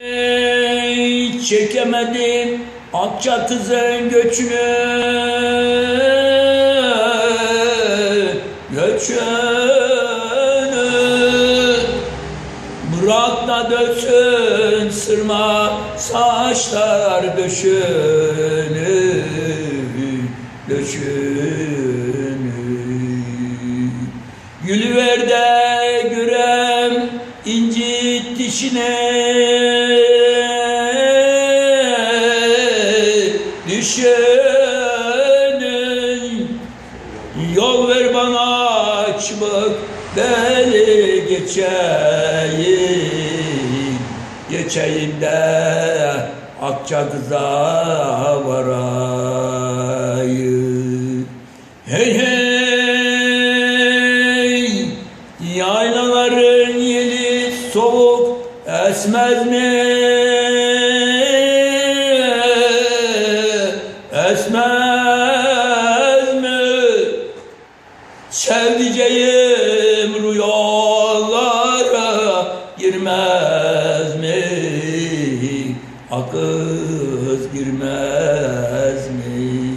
Ey, çekemedim akça kızın göçünü. Göçünü. Bırak da döksün sırma saçlar döşünü. Döşünü dişine Düşenin Yol ver bana açmak beni geçeyim. Geçeyim de akça kıza varayım. Hey hey soğuk esmez mi? Esmez mi? Sevdiceğim rüyalara girmez mi? Akız girmez mi?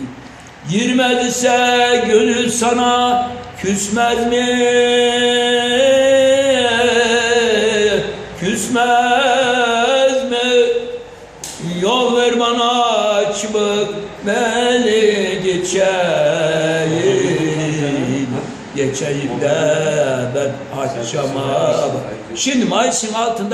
Girmediyse gönül sana küsmez mi? Küsmez mi? Yol ver bana açmak beni geçeyim Geçeyim de ben akşama Şimdi Mayıs'ın altında